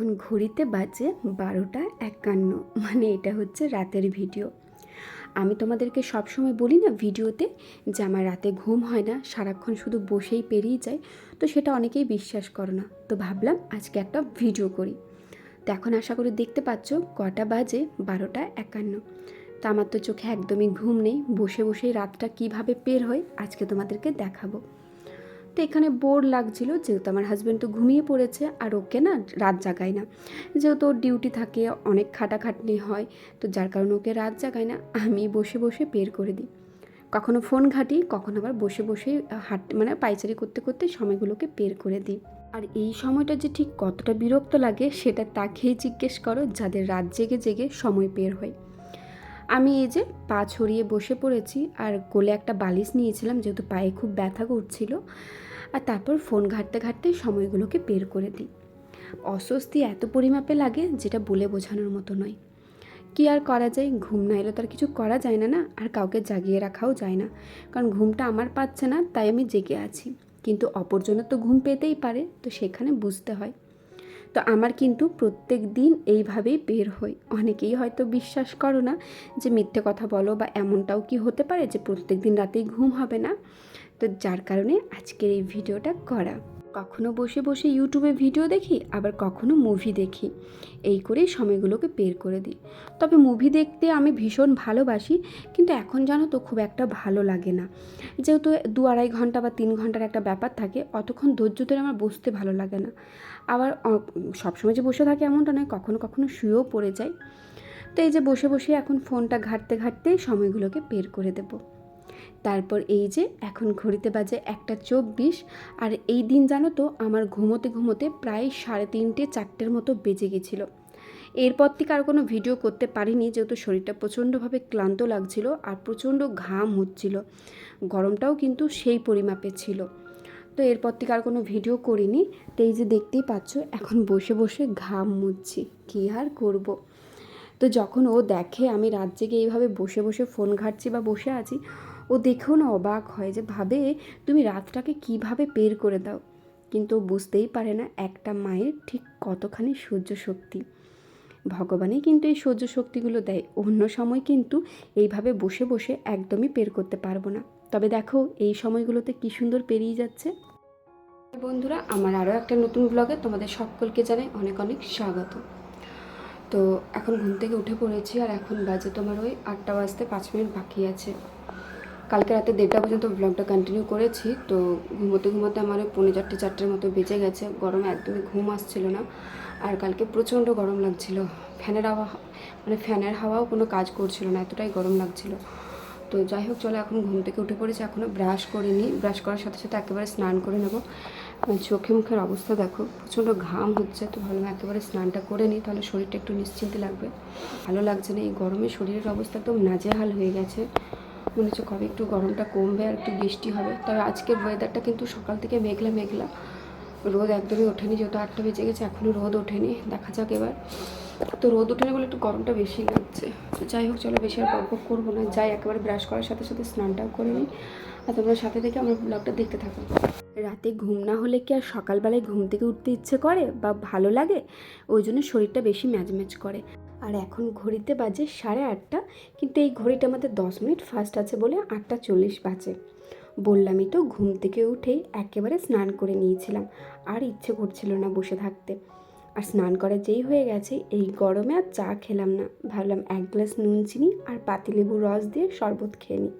এখন ঘড়িতে বাজে বারোটা একান্ন। মানে এটা হচ্ছে রাতের ভিডিও। আমি তোমাদেরকে সবসময় বলি না ভিডিওতে যে আমার রাতে ঘুম হয় না, সারাক্ষণ শুধু বসেই পেরিয়ে যায়, তো সেটা অনেকেই বিশ্বাস করো না। তো ভাবলাম আজকে একটা ভিডিও করি। তো এখন আশা করি দেখতে পাচ্ছ কটা বাজে বারোটা একান্ন। তো আমার তো চোখে একদমই ঘুম নেই। বসে বসেই রাতটা কীভাবে পের হয় আজকে তোমাদেরকে দেখাবো। তো এখানে বোর লাগছিল, যেহেতু আমার হাজব্যান্ড তো ঘুমিয়ে পড়েছে আর ওকে না রাত জাগায় না। যেহেতু ওর ডিউটি থাকে, অনেক খাটাখাটনি হয়, তো যার কারণে ওকে রাত জাগায় না, আমি বসে বসে বের করে দিই। কখনো ফোন ঘাঁটি, কখনো আবার বসে বসে হাট মানে পাইচারি করতে করতে সময়গুলোকে বের করে দিই। আর এই সময়টা যে ঠিক কতটা বিরক্ত লাগে, সেটা তাকেই জিজ্ঞেস করো, যাদের রাত জেগে জেগে সময় বের হয়। আমি এই যে পা ছড়িয়ে বসে পড়েছি, আর কোলে একটা বালিশ নিয়েছিলাম, যেহেতু পায়ে খুব ব্যথা করছিল আর তারপর ফোন ঘাঁটতে ঘাঁটতে সময়গুলোকে বের করে দিই। অস্বস্তি এত পরিমাপে লাগে যেটা বলে বোঝানোর মতো নয়। কি আর করা যায়? ঘুম না এলে তো আর কিছু করা যায় না না? আর কাউকে জাগিয়ে রাখাও যায় না। কারণ ঘুমটা আমার পাচ্ছে না, তাই আমি জেগে আছি। কিন্তু অপরজনের তো ঘুম পেতেই পারে, তো সেখানে বুঝতে হয়। তো আমার কিন্তু প্রত্যেক দিন এইভাবেই বের হই। অনেকেই হয়তো বিশ্বাস করো না যে মিথ্যে কথা বলো বা এমনটাও কি হতে পারে যে প্রত্যেক দিন রাতেই ঘুম হবে না? তো যার কারণে আজকের এই ভিডিওটা করা। কখনো বসে বসে ইউটিউবে ভিডিও দেখি, আবার কখনো মুভি দেখি। এই করেই সময়গুলোকে বের করে দিই। তবে মুভি দেখতে আমি ভীষণ ভালোবাসি, কিন্তু এখন জানো তো খুব একটা ভালো লাগে না। যেহেতু দু আড়াই ঘণ্টা বা তিন ঘণ্টার একটা ব্যাপার থাকে, অতক্ষণ ধৈর্য ধরে আমার বসতে ভালো লাগে না। আবার সবসময় যে বসে থাকে এমনটা নয়, কখনো কখনো শুয়েও পড়ে যায় তো এই যে বসে বসে এখন ফোনটা ঘাঁটতে ঘাঁটতে সময়গুলোকে বের করে দেবো। তারপর এই যে এখন ঘড়িতে বাজে একটা চব্বিশ, আর এই দিন জানো তো আমার ঘুমোতে ঘুমোতে প্রায় সাড়ে তিনটে, চারটের মতো বেজে গেছিল। এরপর থেকে আর কোনো ভিডিও করতে পারিনি, যেহেতু শরীরটা প্রচণ্ডভাবে ক্লান্ত লাগছিল আর প্রচণ্ড ঘাম হচ্ছিল। গরমটাও কিন্তু সেই পরিমাপে ছিল। তো এরপর থেকে আর কোনো ভিডিও করিনি। তো এই যে দেখতেই পাচ্ছ, এখন বসে বসে ঘাম মুচ্ছি। কী আর করব। তো যখন ও দেখে আমি রাত জেগে এইভাবে বসে বসে ফোন ঘাঁটছি বা বসে আছি ও দেখেও না অবাক হয় যে, ভাবে, তুমি রাতটাকে কীভাবে বের করে দাও? কিন্তু বুঝতেই পারে না একটা মায়ের ঠিক কতখানি সহ্য শক্তি। ভগবানই কিন্তু এই সহ্য শক্তিগুলো দেয়। অন্য সময় কিন্তু এইভাবে বসে বসে একদমই বের করতে পারব না। তবে দেখো, এই সময়গুলোতে কী সুন্দর পেরিয়ে যাচ্ছে। বন্ধুরা, আমার আরও একটা নতুন ব্লগে তোমাদের সকলকে জানাই অনেক অনেক স্বাগত। তো এখন ঘুম থেকে উঠে পড়েছি আর এখন বাজে তোমার ওই আটটা বাজতে পাঁচ মিনিট বাকি আছে। কালকে রাতে দেড়টা পর্যন্ত ব্লগটা কন্টিনিউ করেছি, তো ঘুমোতে ঘুমোতে আমার পৌনে চারটে, চারটের মতো বেঁচে গেছে। গরমে একদমই ঘুম আসছিল না। আর কালকে প্রচণ্ড গরম লাগছিল। ফ্যানের হাওয়া মানে ফ্যানের হাওয়াও কোনো কাজ করছিল না, এতটাই গরম লাগছিল। তো যাই হোক, চলো এখন ঘুম থেকে উঠে পড়েছি এখনও ব্রাশ করিনি। ব্রাশ করার সাথে সাথে একেবারে স্নান করে নেব। আমার চোখে মুখের অবস্থা দেখো, প্রচণ্ড ঘাম হচ্ছে, তো ভাবলাম একেবারে স্নানটা করে নিই, তাহলে শরীরটা একটু নিশ্চিন্তে লাগবে। ভালো লাগছে না, এই গরমে শরীরের অবস্থা একদম নাজেহাল হয়ে গেছে। মনে হচ্ছে কবে? একটু গরমটা কমবে আর একটু বৃষ্টি হবে। তবে আজকের ওয়েদারটা কিন্তু সকাল থেকে মেঘলা মেঘলা। রোদ একদমই ওঠেনি, যেহেতু আটটা বেজে গেছে, এখনও রোদ ওঠেনি। দেখা যাক এবার। তো রোদ ওঠেনি বলে একটু গরমটা বেশি লাগছে। তো যাই হোক, চলো বেশি আর গল্প করব না। যাই, একেবারে ব্রাশ করার সাথে সাথে স্নানটাও করে নিই। আর তোমরা সাথে থেকে আমার ব্লগটা দেখতে থাকো। রাতে ঘুম না হলে কি আর সকালবেলায় ঘুম থেকে উঠতে ইচ্ছে করে বা ভালো লাগে? ওই জন্য শরীরটা বেশি ম্যাজম্যাজ করে। আর এখন ঘড়িতে বাজে সাড়ে আটটা, কিন্তু এই ঘড়িটা আমাদের দশ মিনিট ফাস্ট আছে বলে আটটা চল্লিশ বাজে। বললামই তো, ঘুম থেকে উঠেই একেবারে স্নান করে নিয়েছিলাম, আর ইচ্ছে করছিল না বসে থাকতে। আর স্নান করা যেই হয়ে গেছে, এই গরমে আর চা খেলাম না। ভাবলাম এক গ্লাস নুন চিনি আর পাতিলেবুর রস দিয়ে শরবত খেয়ে নিই।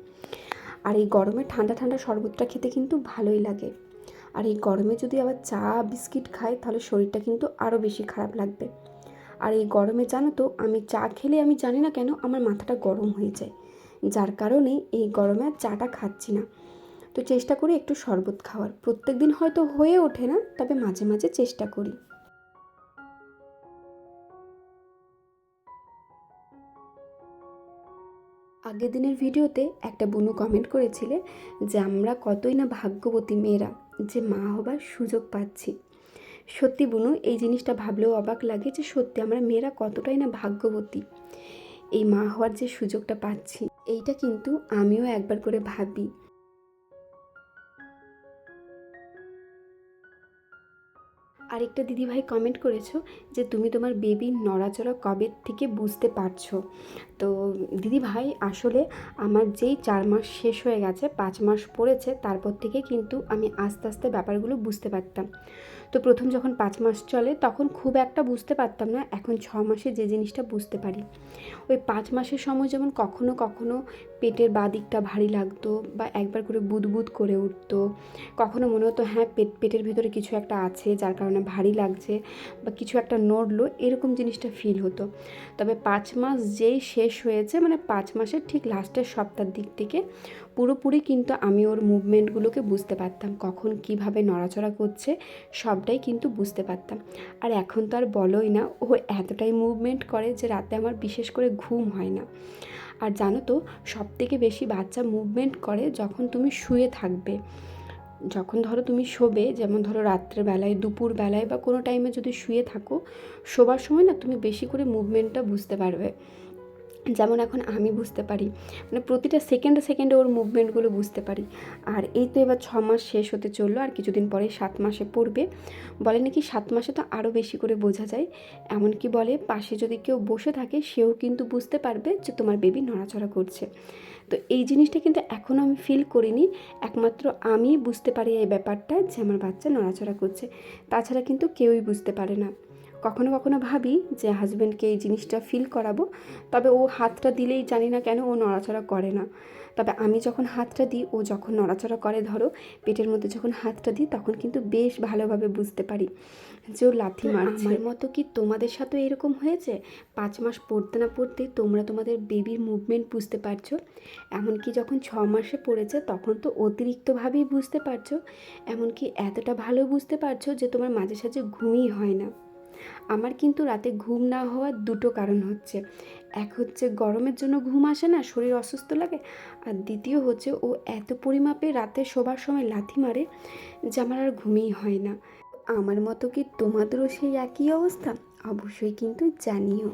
আর এই গরমে ঠান্ডা ঠান্ডা শরবতটা খেতে কিন্তু ভালোই লাগে। আর এই গরমে যদি আবার চা, বিস্কিট খাই, তাহলে শরীরটা কিন্তু আরও বেশি খারাপ লাগবে। আর এই গরমে জানো তো, আমি চা খেলে আমি জানি না কেন আমার মাথাটা গরম হয়ে যায়। যার কারণে এই গরমে আর চাটা খাচ্ছি না। তো চেষ্টা করি একটু শরবত খাওয়ার। প্রত্যেক দিন হয়তো হয়ে ওঠে না, তবে মাঝে মাঝে চেষ্টা করি। আগের দিনের ভিডিওতে একটা বুনু কমেন্ট করেছিলে যে আমরা কতই না ভাগ্যবতী মেয়েরা যে মা হবার সুযোগ পাচ্ছি। সত্যি বুনু, এই জিনিসটা ভাবলেও অবাক লাগে যে সত্যি আমরা মেয়েরা কতটাই না ভাগ্যবতী। এই মা হওয়ার যে সুযোগটা পাচ্ছি, এইটা কিন্তু আমিও একবার করে ভাবি। আরেকটা দিদিভাই কমেন্ট করেছ যে তুমি তোমার বেবির নড়াচড়া কবে থেকে বুঝতে পারছ? তো দিদিভাই, আসলে আমার যেই চার মাস শেষ হয়ে গেছে, পাঁচ মাস পড়েছে, তারপর থেকে কিন্তু আমি আস্তে আস্তে ব্যাপারগুলো বুঝতে পারতাম। তো প্রথম যখন পাঁচ মাস চলে, তখন খুব একটা বুঝতে পারতাম না, এখন ছ মাসে যে জিনিসটা বুঝতে পারি। ওই পাঁচ মাসের সময় যেমন কখনো কখনো পেটের বাদিকটা ভারী লাগতো বা একবার করে বুদবুদ করে উঠতো, কখনো মনে হতো হ্যাঁ পেট, পেটের ভেতরে কিছু একটা আছে, যার কারণে ভারী লাগছে বা কিছু একটা নড়লো, এরকম জিনিসটা ফিল হতো। তবে পাঁচ মাস যেই শেষ হয়েছে মানে পাঁচ মাসের ঠিক লাস্টের সপ্তাহের দিক থেকে, পুরোপুরি কিন্তু আমি ওর মুভমেন্টগুলোকে বুঝতে পারতাম। কখন কীভাবে নড়াচড়া করছে, সবটাই কিন্তু বুঝতে পারতাম। আর এখন তো আর বলোই না, ও এতটাই মুভমেন্ট করে যে রাতে আমার বিশেষ করে ঘুম হয় না। আর জানো তো সব থেকে বেশি বাচ্চা মুভমেন্ট করে যখন তুমি শুয়ে থাকবে। যখন ধরো তুমি শোবে, যেমন ধরো রাত্রেবেলায়, দুপুরবেলায় বা কোনো টাইমে যদি শুয়ে থাকো, শোবার সময় না তুমি বেশি করে মুভমেন্টটা বুঝতে পারবে। যেমন এখন আমি বুঝতে পারি মানে প্রতিটা সেকেন্ডে সেকেন্ডে ওর মুভমেন্টগুলো বুঝতে পারি। আর এই তো এবার ছ মাস শেষ হতে চলল, আর কিছুদিন পরে সাত মাসে পড়বে। বলে নাকি সাত মাসে তো আরও বেশি করে বোঝা যায়। এমনকি বলে, পাশে যদি কেউ বসে থাকে, সেও কিন্তু বুঝতে পারবে যে তোমার বেবি নড়াচড়া করছে। তো এই জিনিসটা কিন্তু এখনও আমি ফিল করিনি। একমাত্র আমি বুঝতে পারি এই ব্যাপারটা যে আমার বাচ্চা নড়াচড়া করছে। তাছাড়া কিন্তু কেউই বুঝতে পারে না। কখনো কখনো ভাবি যে হাজব্যান্ডকে এই জিনিসটা ফিল করাবো। তবে ও হাতটা দিলেই জানি না কেন ও নড়াচড়া করে না। তবে আমি যখন হাতটা দিই ও যখন নড়াচড়া করে ধরো পেটের মধ্যে যখন হাতটা দিই তখন কিন্তু বেশ ভালোভাবে বুঝতে পারি যে ও লাথি মারছে। আমার মতো কি তোমাদের সাথে এরকম হয়েছে? পাঁচ মাস পড়তে না পড়তে তোমরা তোমাদের বেবির মুভমেন্ট বুঝতে পারছ? এমনকি যখন ছ মাসে পড়েছে তখন তো অতিরিক্তভাবেই বুঝতে পারছ। এমনকি এতটা ভালো বুঝতে পারছ যে তোমার মাঝে সাঝে ঘুমই হয় না। আমার কিন্তু রাতে ঘুম না হওয়ার দুটো কারণ হচ্ছে। এক হচ্ছে গরমের জন্য ঘুম আসে না, শরীর অসুস্থ লাগে। আর দ্বিতীয় হচ্ছে ও এত পরিমাপে রাতে শোবার সময় লাথি মারে যে আমার আর ঘুমই হয় না। আমার মতো কি তোমাদেরও সেই একই অবস্থা? অবশ্যই কিন্তু জানিও।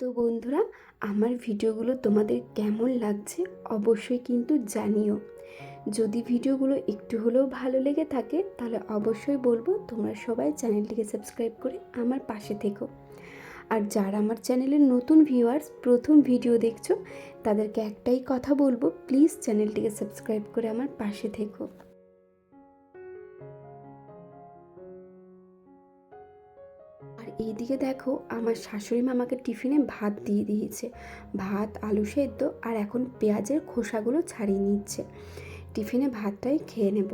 তো বন্ধুরা, আমার ভিডিওগুলো তোমাদের কেমন লাগছে অবশ্যই কিন্তু জানিও। যদি ভিডিওগুলো একটু হলেও ভালো লেগে থাকে, তাহলে অবশ্যই বলব তোমরা সবাই চ্যানেলটিকে সাবস্ক্রাইব করে আমার পাশে থেকো। আর যারা আমার চ্যানেলের নতুন ভিউয়ার্স প্রথম ভিডিও দেখছ, তাদেরকে একটাই কথা বলব প্লিজ চ্যানেলটিকে সাবস্ক্রাইব করে আমার পাশে থেকো। আর এইদিকে দেখো, আমার শাশুড়ি মা আমাকে টিফিনে ভাত দিয়ে দিয়েছে। ভাত, আলু সেদ্ধ, আর এখন পেঁয়াজের খোসাগুলো ছাড়িয়ে নিচ্ছে। টিফিনে ভাতটাই খেয়ে নেব।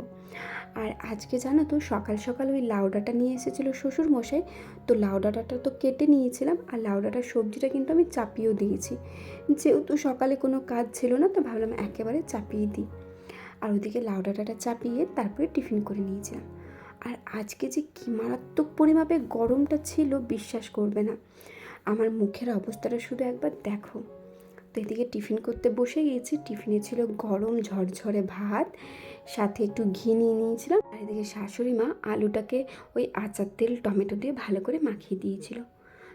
আর আজকে জানো তো, সকাল সকাল ওই লাউ ডাঁটা নিয়ে এসেছিল শ্বশুর মশাই তো লাউ ডাঁটাটা তো কেটে নিয়েছিলাম আর লাউ ডাঁটার সবজিটা কিন্তু আমি চাপিয়েও দিয়েছি। যেহেতু সকালে কোনো কাজ ছিল না, তো ভাবলাম একেবারে চাপিয়ে দিই। আর ওদিকে লাউ ডাঁটাটা চাপিয়ে তারপরে টিফিন করে নিয়েছিলাম। আর আজকে যে কী মারাত্মক পরিমাপে গরমটা ছিল, বিশ্বাস করবে না। আমার মুখের অবস্থাটা শুধু একবার দেখো। তো এদিকে টিফিন করতে বসে গিয়েছি টিফিনে ছিল গরম ঝরঝরে ভাত, সাথে একটু ঘি নিয়ে নিয়েছিলাম। আর এদিকে শাশুড়ি মা আলুটাকে ওই আচার তেল, টমেটো দিয়ে ভালো করে মাখিয়ে দিয়েছিল।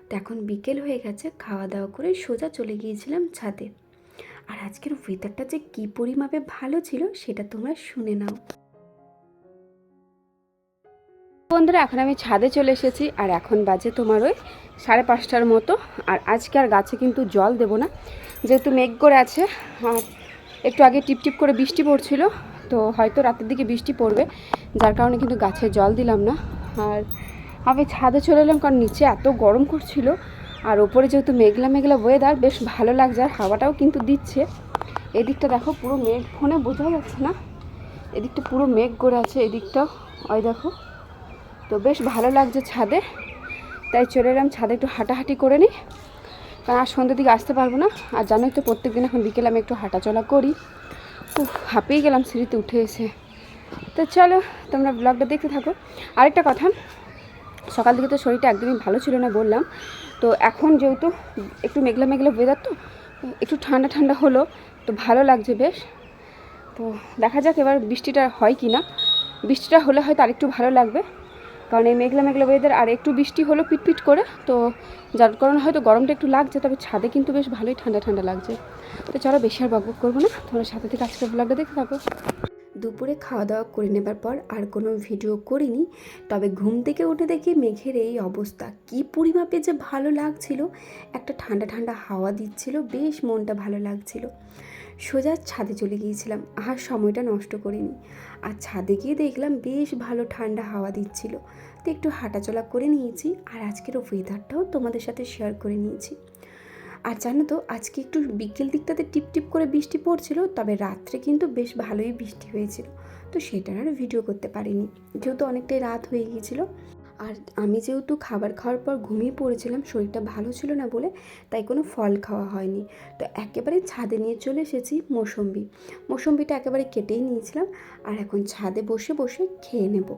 তো এখন বিকেল হয়ে গেছে, খাওয়া দাওয়া করে সোজা চলে গিয়েছিলাম ছাদে। আর আজকের ওয়েদারটা যে কী পরিমাপে ভালো ছিল, সেটা তোমরা শুনে নাও। বন্ধুরা, এখন আমি ছাদে চলে এসেছি আর এখন বাজে তোমার ওই সাড়ে পাঁচটার মতো। আর আজকে আর গাছে কিন্তু জল দেব না। যেহেতু মেঘ করে আছে, আর একটু আগে টিপটিপ করে বৃষ্টি পড়ছিল, তো হয়তো রাতের দিকে বৃষ্টি পড়বে, যার কারণে কিন্তু গাছে জল দিলাম না। আর আমি ছাদে চলে এলাম কারণ নিচে এত গরম করছিল, আর ওপরে যেহেতু মেঘলা মেঘলা ওয়েদার বেশ ভালো লাগছে, আর হাওয়াটাও কিন্তু দিচ্ছে। এদিকটা দেখো পুরো মেঘ ফোনে বোঝা যাচ্ছে না। এদিকটা পুরো মেঘ করে আছে এদিকটা ওই দেখো। তো বেশ ভালো লাগছে ছাদে। তাই চলে এলাম ছাদে একটু হাঁটাহাঁটি করে নিই। কারণ আর সন্ধ্যের দিকে আসতে পারব না। আর জানোই তো প্রত্যেক দিন এখন বিকেলে আমি একটু হাঁটাচলা করি। উফ, হাঁপিয়ে গেলাম, সিঁড়িতে উঠে এসে। তো চলো, তোমরা ব্লগটা দেখতে থাকো। আরেকটা কথা, সকাল দিকে তো শরীরটা একদমই ভালো ছিল না বললাম। তো এখন যেহেতু একটু মেঘলা মেঘলা ওয়েদার তো, একটু ঠান্ডা ঠান্ডা হলো, তো ভালো লাগছে বেশ। তো দেখা যাক এবার বৃষ্টিটা হয় কি না বৃষ্টিটা হলে হয়তো আরেকটু ভালো লাগবে। কারণ এই মেঘলা মেঘলা ওয়েদার আর একটু বৃষ্টি হলো পিটপিট করে, তো যার কারণে হয়তো গরমটা একটু লাগছে, তবে ছাদে কিন্তু বেশ ভালোই ঠান্ডা ঠান্ডা লাগছে। তো চলো বেশি আর বকবক করব না তোমরা সাথে থেকে আজকের ব্লগটা দেখতে থাকো। দুপুরে খাওয়া দাওয়া করে নেবার পর আর কোনো ভিডিও করিনি, তবে ঘুম থেকে উঠে দেখি মেঘের এই অবস্থা। কি পরিমাপে যে ভালো লাগছিল, একটা ঠান্ডা ঠান্ডা হাওয়া দিচ্ছিল, বেশ মনটা ভালো লাগছিল। সোজা ছাদে চলে গিয়েছিলাম। আর সময়টা নষ্ট করিনি। আর ছাদে গিয়ে দেখলাম বেশ ভালো ঠান্ডা হাওয়া দিচ্ছিল। তো একটু হাঁটাচলা করে নিয়েছি আর আজকের ওয়েদারটাও তোমাদের সাথে শেয়ার করে নিয়েছি। আর জানো তো, আজকে একটু বিকেল দিকটাতে টিপ টিপ করে বৃষ্টি পড়ছিল, তবে রাত্রে কিন্তু বেশ ভালোই বৃষ্টি হয়েছিল। তো সেটার আর ভিডিও করতে পারিনি। যেহেতু অনেকটাই রাত হয়ে গিয়েছিল আর আমি যেহেতু খাবার খাওয়ার পর ঘুমিয়ে পড়েছিলাম, শরীরটা ভালো ছিল না বলে তাই কোনো ফল খাওয়া হয়নি। তো একেবারে ছাদে নিয়ে চলে এসেছি মৌসম্বি। মৌসম্বিটা একেবারে কেটেই নিয়েছিলাম আর এখন ছাদে বসে বসে খেয়ে নেব।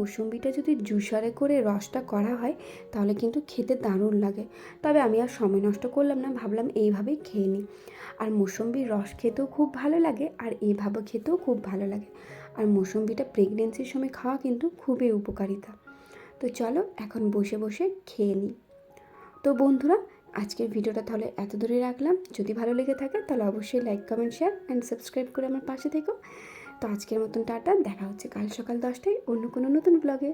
মৌসম্বিটা যদি জুসারে করে রসটা করা হয়, তাহলে কিন্তু খেতে দারুণ লাগে। তবে আমি আর সময় নষ্ট করলাম না, ভাবলাম এইভাবেই খেয়ে নিই। আর মৌসম্বির রস খেতেও খুব ভালো লাগে, আর এইভাবে খেতেও খুব ভালো লাগে। আর মৌসম্বিটা প্রেগনেন্সির সময় খাওয়া কিন্তু খুবই উপকারিতা। তো চলো এখন বসে বসে খেয়ে নিই। তো বন্ধুরা, আজকের ভিডিওটা তাহলে এত দূরে রাখলাম। যদি ভালো লেগে থাকে, তাহলে অবশ্যই like comment share and subscribe করে আমার পাশে থেকো। তো আজকের মতন টাটা দেখা হচ্ছে কাল সকাল দশটায় অন্য কোনো নতুন ব্লগে